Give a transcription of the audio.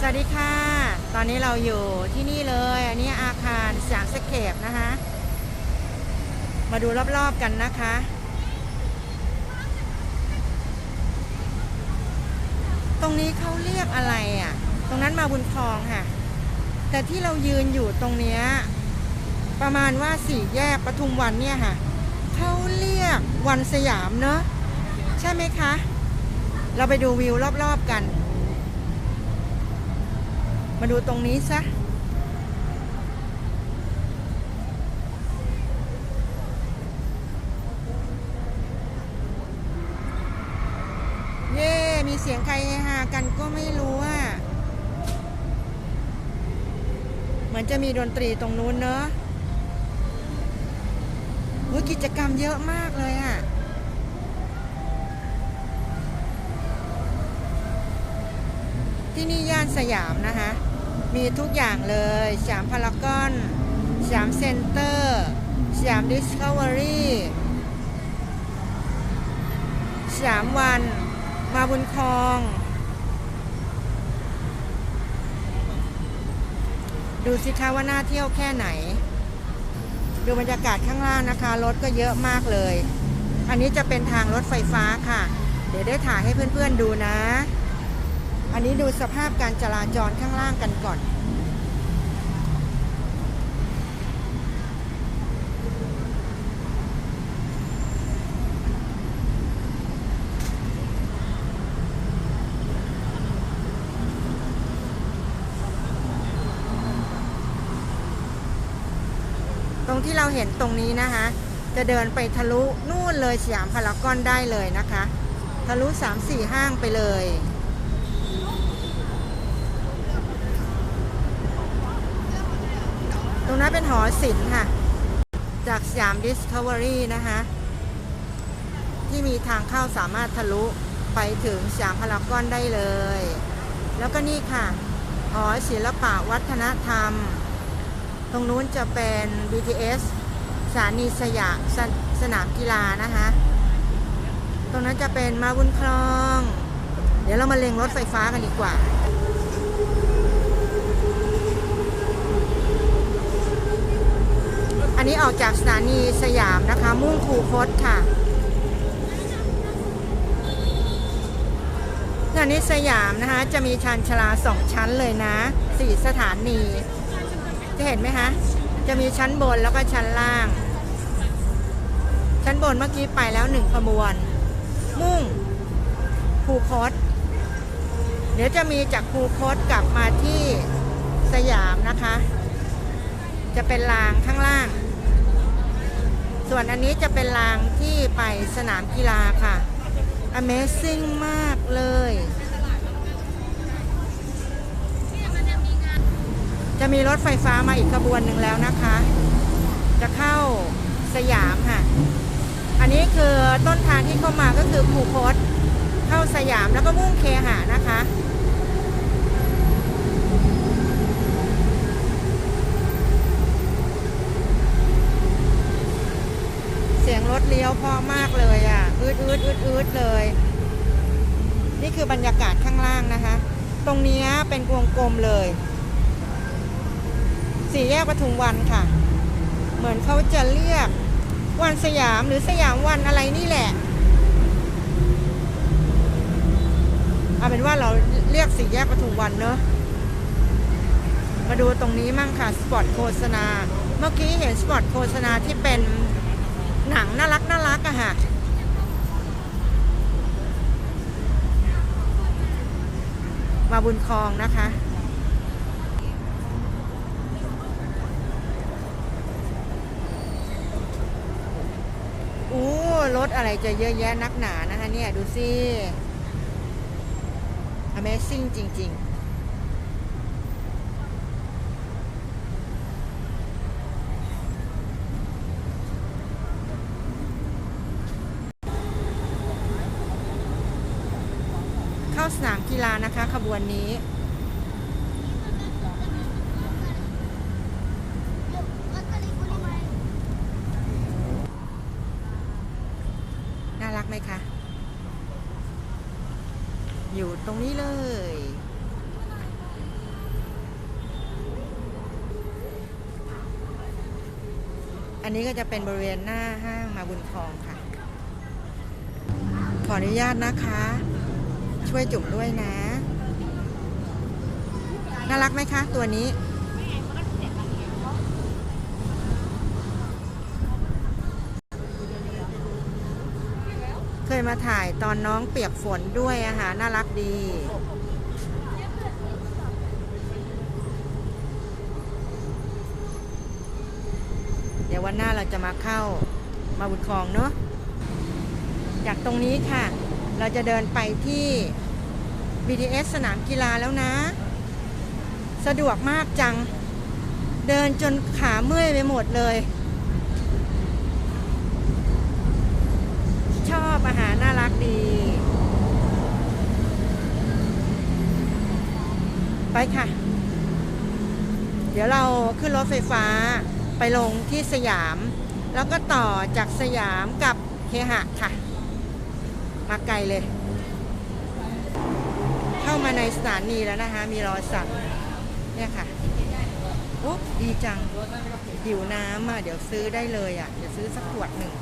สวัสดีค่ะ ตอนนี้เราอยู่ที่นี่เลย อันนี้อาคารสยามสเคปนะคะ มาดูรอบๆกันนะคะ ตรงนี้เขาเรียกอะไรอะ ตรงนั้นมาบุญคลองค่ะ แต่ที่เรายืนอยู่ตรงเนี้ยประมาณว่าสี่แยกปทุมวันเนี่ยค่ะ เขาเรียกวันสยามเนอะใช่ไหมคะ เราไปดูวิวรอบๆกัน มาดูตรงนี้ซะเย่มีเสียงใครฮากันก็ไม่รู้อะเหมือนจะมีดนตรีตรงนู้นเนอะอุ๊ยกิจกรรมเยอะมากเลยอะ ที่นี่ย่านสยามนะคะ มีทุกอย่างเลยสยามพารากอนสยามเซ็นเตอร์สยามดิสคัฟเวอรี่สยามวัน มาบุญคลอง ดูสิคะว่าน่าเที่ยวแค่ไหน ดูบรรยากาศข้างล่างนะคะ รถก็เยอะมากเลย อันนี้จะเป็นทางรถไฟฟ้าค่ะ เดี๋ยวได้ถ่ายให้เพื่อนๆดูนะ อันนี้ดูสภาพการจราจรข้างล่างกันก่อน ตรงที่เราเห็นตรงนี้นะคะ จะเดินไปทะลุนู่นเลยสยามพารากอนได้เลยนะคะ ทะลุ 3-4 ห้างไปเลย ตรงนั้นเป็น หอศิลป์ค่ะ จากสยามดิสคัฟเวอรี่นะคะ ที่มีทางเข้าสามารถทะลุไปถึงสยามพารากอนได้เลย แล้วก็นี่ค่ะ หอศิลปะวัฒนธรรม ตรงนู้นจะเป็น BTS สถานีสยามสสนามกีฬานะคะ ตรงนั้นจะเป็นมาบุญคลอง เดี๋ยวเรามาเล็งรถไฟฟ้ากันดีกว่า อันนี้ออกจากสถานีสยามนะคะ มุ่งคูคตค่ะสถานีสยามนะคะ จะมีชานชลาสองชั้นเลยนะสี่สถานี จะเห็นไหมคะจะมีชั้นบนแล้วก็ชั้นล่าง ชั้นบนเมื่อกี้ไปแล้วหนึ่งขบวน มุ่งคูคตเดี๋ยวจะมีจากคูคตกลับมาที่สยามนะคะ จะเป็นรางข้างล่าง ส่วนอันนี้จะเป็นรางที่ไปสนามกีฬาค่ะ Amazing มากเลย จะมีรถไฟฟ้ามาอีกขบวนหนึ่งแล้วนะคะ จะเข้าสยามค่ะ อันนี้คือต้นทางที่เข้ามาก็คือภูคตเข้าสยามแล้วก็มุ่งเคหะนะคะ เสียง รถเลี้ยวเพอมากเลยอะอืดอืดอืดอืดเลย นี่คือบรรยากาศข้างล่างนะคะ ตรงนี้เป็นวงกลมเลย สี่แยกปทุมวันค่ะ เหมือนเขาจะเรียกวันสยามหรือสยามวันอะไรนี่แหละเอาเป็นว่าเราเรียกสี่แยกปทุมวันเนอะมาดูตรงนี้มั่งค่ะ สปอตโฆษณา เมื่อกี้เห็นสปอตโฆษณาที่เป็น หนังน่ารักน่ารักอะค่ะมาบุญคลองนะคะ อู้รถอะไรจะเยอะแยะนักหนานะคะเนี่ย ดูสิ Amazing จริง ๆ อสนามกีฬานะคะขบวนนี้น่ารักไหมคะ อยู่ตรงนี้เลย อันนี้ก็จะเป็นบริเวณหน้าห้างมาบุญทองค่ะ ขออนุญาตนะคะ ช่วยจุ่มด้วยนะ น่ารักไหมคะ ตัวนี้ เคยมาถ่ายตอนน้องเปียกฝนด้วยอะค่ะน่ารักดีเดี๋ยววันหน้าเราจะมาเข้ามาบุญคลองเนาะจากตรงนี้ค่ะ เราจะเดินไปที่ BTS สนามกีฬาแล้วนะ สะดวกมากจัง เดินจนขาเมื่อยไปหมดเลย ชอบอาหารน่ารักดี ไปค่ะ เดี๋ยวเราขึ้นรถไฟฟ้าไปลงที่สยาม แล้วก็ต่อจากสยามกับเคหะค่ะ มาไกลเลย เข้ามาในสถานีแล้วนะคะ มีรอสั่งเนี่ยค่ะโอ้ดีจังหิวน้ำอะ เดี๋ยวซื้อได้เลยอะ เดี๋ยวซื้อสักขวดหนึ่ง